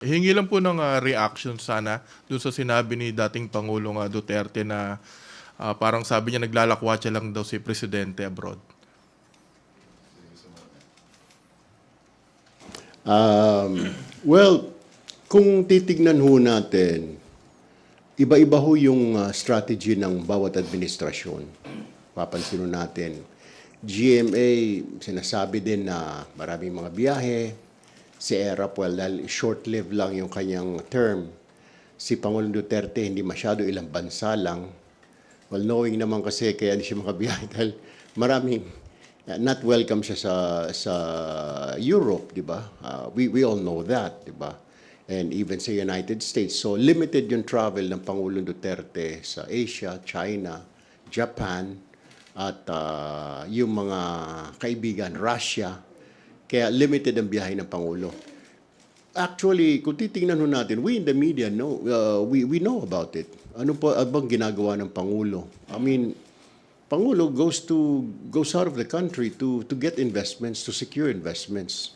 Hingi lang po ng ah, reaction sana doon sa sinabi ni dating Pangulong ah, Duterte na ah, parang sabi niya naglalakwatsa lang daw si Presidente abroad. Um, well, kung titignan ho natin, iba-iba ho yung uh, strategy ng bawat administrasyon. Papansin natin, GMA, sinasabi din na maraming mga biyahe. Si ERAP, well, dahil short-lived lang yung kanyang term. Si Pangulong Duterte, hindi masyado ilang bansa lang. Well, knowing naman kasi kaya di siya makabiyahe dahil maraming not welcome siya sa sa Europe, di ba? Uh, we we all know that, di ba? And even sa United States. So limited yung travel ng Pangulong Duterte sa Asia, China, Japan, at uh, yung mga kaibigan, Russia. Kaya limited ang biyahe ng Pangulo. Actually, kung titingnan ho natin, we in the media know, uh, we, we know about it. Ano po ano bang ginagawa ng Pangulo? I mean, Pangulo goes to goes out of the country to to get investments, to secure investments.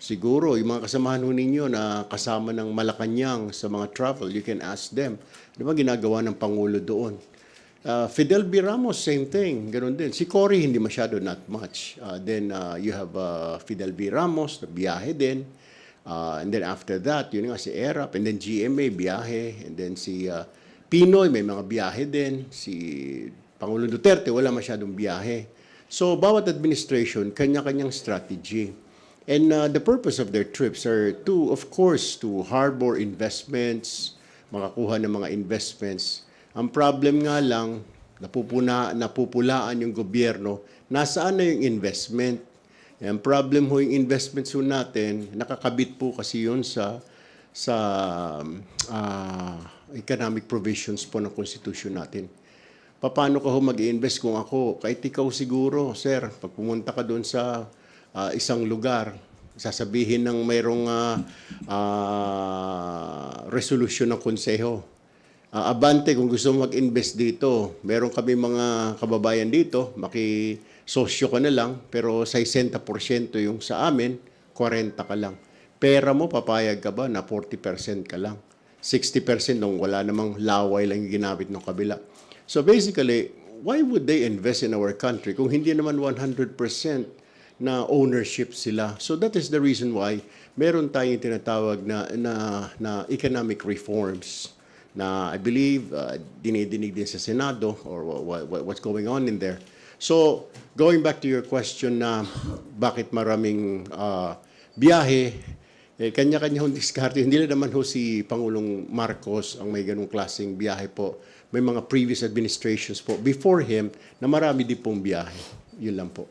Siguro, yung mga kasamahan ho ninyo na kasama ng Malacanang sa mga travel, you can ask them, ano ba ginagawa ng Pangulo doon? Uh, Fidel B. Ramos, same thing. Ganun din. Si Cory, hindi masyado, not much. Uh, then uh, you have uh, Fidel B. Ramos, biyahe din. Uh, and then after that, yun nga si ERAP. And then GMA, biyahe. And then si uh, Pinoy, may mga biyahe din. Si Pangulong Duterte, wala masyadong biyahe. So, bawat administration, kanya-kanyang strategy. And uh, the purpose of their trips are to, of course, to harbor investments, makakuha ng mga investments. Ang problem nga lang, napupuna, napupulaan yung gobyerno, nasaan na yung investment? Ang problem ho yung investments ho natin, nakakabit po kasi yun sa sa ah, economic provisions po ng constitution natin. Paano ka ho mag-invest kung ako? Kahit ikaw siguro, sir, pag pumunta ka doon sa ah, isang lugar, sasabihin ng mayroong ah, ah, resolution ng konseho. Ah, abante, kung gusto mo mag-invest dito, meron kami mga kababayan dito, maki-sosyo ka na lang, pero 60% yung sa amin, 40 ka lang. Pera mo, papayag ka ba na 40% ka lang? 60% nung wala namang laway lang yung ginamit ng kabila. So basically, why would they invest in our country kung hindi naman 100% na ownership sila? So that is the reason why meron tayong tinatawag na, na, na economic reforms na I believe uh, dinidinig din sa Senado or wha- wha- what's going on in there. So, going back to your question na bakit maraming uh, biyahe, eh, kanya-kanya hong diskarte. Hindi na naman ho si Pangulong Marcos ang may ganong klaseng biyahe po. May mga previous administrations po before him na marami din pong biyahe. Yun lang po.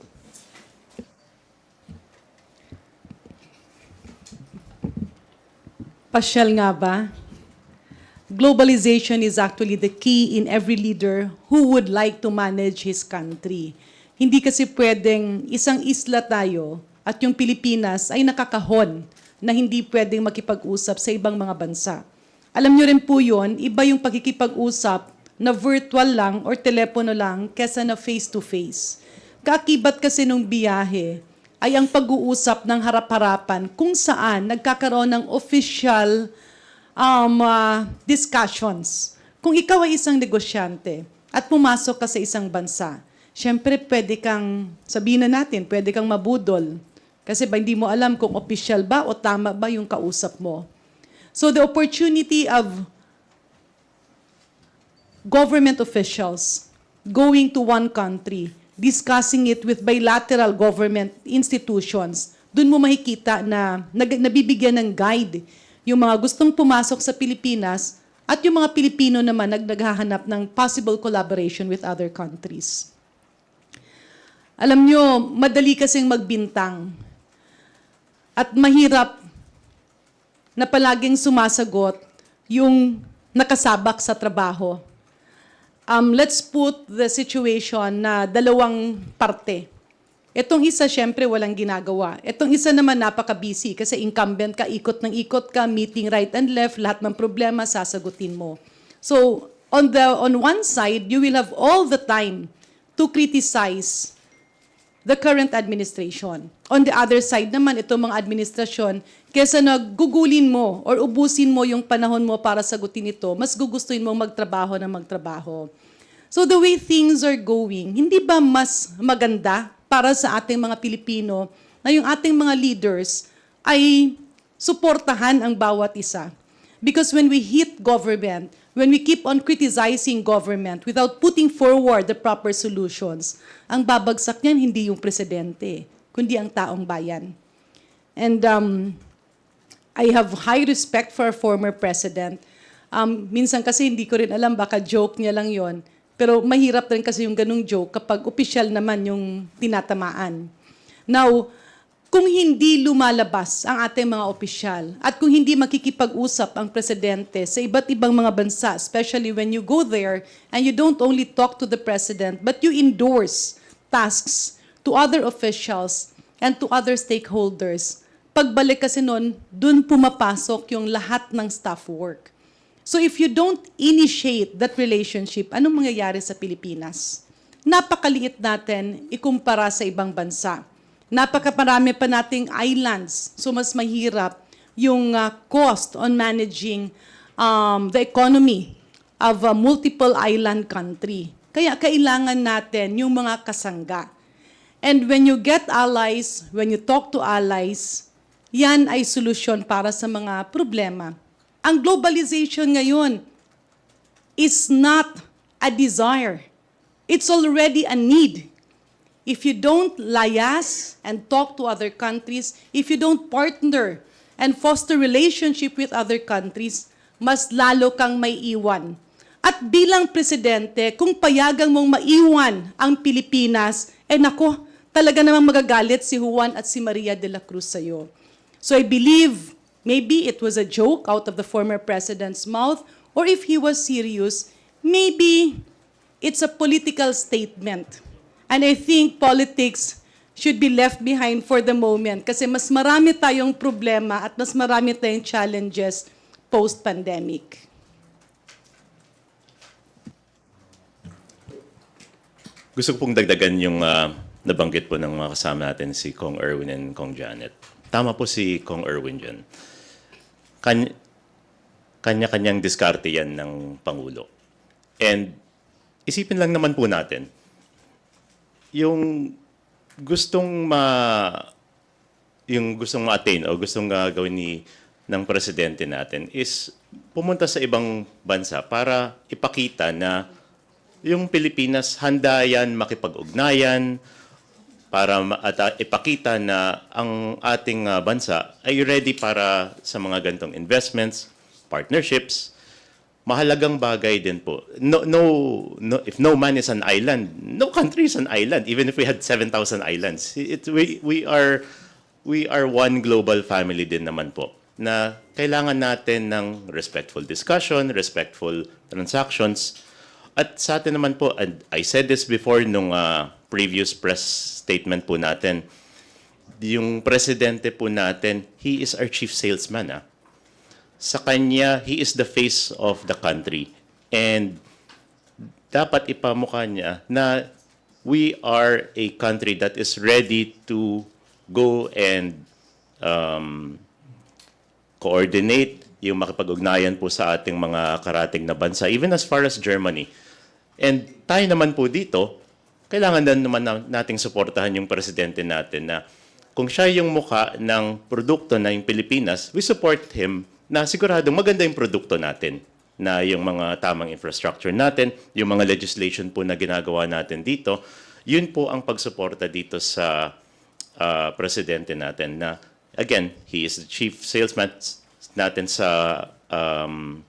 Pasyal nga ba? Globalization is actually the key in every leader who would like to manage his country. Hindi kasi pwedeng isang isla tayo at yung Pilipinas ay nakakahon na hindi pwedeng makipag-usap sa ibang mga bansa. Alam nyo rin po yun, iba yung pagkikipag-usap na virtual lang or telepono lang kesa na face-to-face. Kakibat kasi nung biyahe ay ang pag-uusap ng harap-harapan kung saan nagkakaroon ng official um, ah, discussions. Kung ikaw ay isang negosyante at pumasok ka sa isang bansa, syempre pwede kang, sabihin na natin, pwede kang mabudol. Kasi ba hindi mo alam kung official ba o tama ba yung kausap mo. So the opportunity of government officials going to one country, discussing it with bilateral government institutions, dun mo makikita na nag, nabibigyan ng guide yung mga gustong pumasok sa Pilipinas at yung mga Pilipino naman nag naghahanap ng possible collaboration with other countries. Alam nyo, madali kasing magbintang at mahirap na palaging sumasagot yung nakasabak sa trabaho. Um, let's put the situation na dalawang parte. Itong isa, syempre, walang ginagawa. Itong isa naman, napaka-busy kasi incumbent ka, ikot ng ikot ka, meeting right and left, lahat ng problema, sasagutin mo. So, on, the, on one side, you will have all the time to criticize the current administration. On the other side naman, itong mga administrasyon, kesa naggugulin mo or ubusin mo yung panahon mo para sagutin ito, mas gugustuhin mo magtrabaho na magtrabaho. So the way things are going, hindi ba mas maganda para sa ating mga Pilipino na yung ating mga leaders ay suportahan ang bawat isa? Because when we hit government, when we keep on criticizing government without putting forward the proper solutions, ang babagsak niyan hindi yung presidente, kundi ang taong bayan. And um, I have high respect for our former president. Um, minsan kasi hindi ko rin alam, baka joke niya lang yon. Pero mahirap rin kasi yung ganung joke kapag opisyal naman yung tinatamaan. Now, kung hindi lumalabas ang ating mga opisyal at kung hindi makikipag-usap ang presidente sa iba't ibang mga bansa, especially when you go there and you don't only talk to the president, but you endorse tasks to other officials and to other stakeholders, pagbalik kasi nun, dun pumapasok yung lahat ng staff work. So if you don't initiate that relationship, anong mangyayari sa Pilipinas? Napakaliit natin ikumpara sa ibang bansa. Napakaparami pa nating islands, so mas mahirap yung uh, cost on managing um, the economy of a multiple island country. Kaya kailangan natin yung mga kasangga. And when you get allies, when you talk to allies, yan ay solusyon para sa mga problema. Ang globalization ngayon is not a desire. It's already a need. If you don't lias and talk to other countries, if you don't partner and foster relationship with other countries, mas lalo kang may iwan. At bilang presidente, kung payagang mong maiwan ang Pilipinas, eh nako, talaga namang magagalit si Juan at si Maria de la Cruz sa'yo. So I believe maybe it was a joke out of the former president's mouth, or if he was serious, maybe it's a political statement. And I think politics should be left behind for the moment kasi mas marami tayong problema at mas marami tayong challenges post-pandemic. Gusto ko pong dagdagan yung ah, nabanggit po ng mga kasama natin si Kong Erwin and Kong Janet. Tama po si Kong Erwin dyan. Kany- kanya-kanyang diskarte yan ng Pangulo. And isipin lang naman po natin, yung gustong ma yung gustong ma-attain o gustong ah, gawin ni ng presidente natin is pumunta sa ibang bansa para ipakita na yung Pilipinas handa yan makipag-ugnayan para at ah, ipakita na ang ating ah, bansa ay ready para sa mga gantong investments, partnerships, mahalagang bagay din po. No, no, no, if no man is an island, no country is an island. Even if we had 7,000 islands, it, we, we are we are one global family din naman po na kailangan natin ng respectful discussion, respectful transactions. At sa atin naman po, and I said this before nung ah, previous press statement po natin, yung presidente po natin, he is our chief salesman. Ah sa kanya, he is the face of the country. And dapat ipamukha niya na we are a country that is ready to go and um, coordinate yung makipag-ugnayan po sa ating mga karating na bansa, even as far as Germany. And tayo naman po dito, kailangan din naman na- nating suportahan yung presidente natin na kung siya yung mukha ng produkto yung Pilipinas, we support him na siguradong maganda yung produkto natin na yung mga tamang infrastructure natin, yung mga legislation po na ginagawa natin dito, yun po ang pagsuporta dito sa ah, presidente natin na again, he is the chief salesman natin sa um,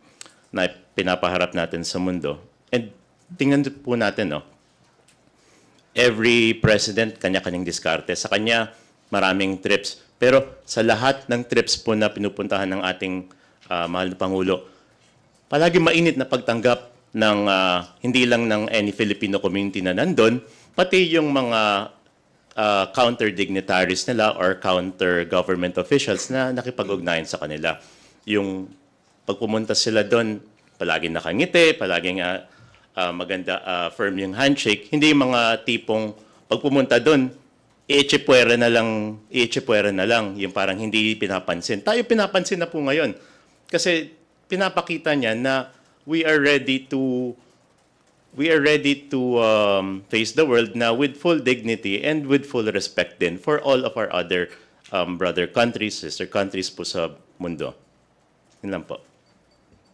na pinapaharap natin sa mundo. And tingnan po natin, no, every president kanya-kanyang diskarte. Sa kanya, maraming trips. Pero sa lahat ng trips po na pinupuntahan ng ating ah, mahal na Pangulo, palagi mainit na pagtanggap ng ah, hindi lang ng any Filipino community na nandun, pati yung mga ah, counter dignitaries nila or counter government officials na nakipag-ugnayan sa kanila. Yung pag pumunta sila doon, palaging nakangiti, palaging ah, ah, maganda, ah, firm yung handshake. Hindi yung mga tipong pag pumunta doon, iitsipwera na lang, iitsipwera na lang, yung parang hindi pinapansin. Tayo pinapansin na po ngayon. Kasi pinapakita niya na we are ready to we are ready to um, face the world now with full dignity and with full respect din for all of our other um, brother countries, sister countries po sa mundo. Yun lang po.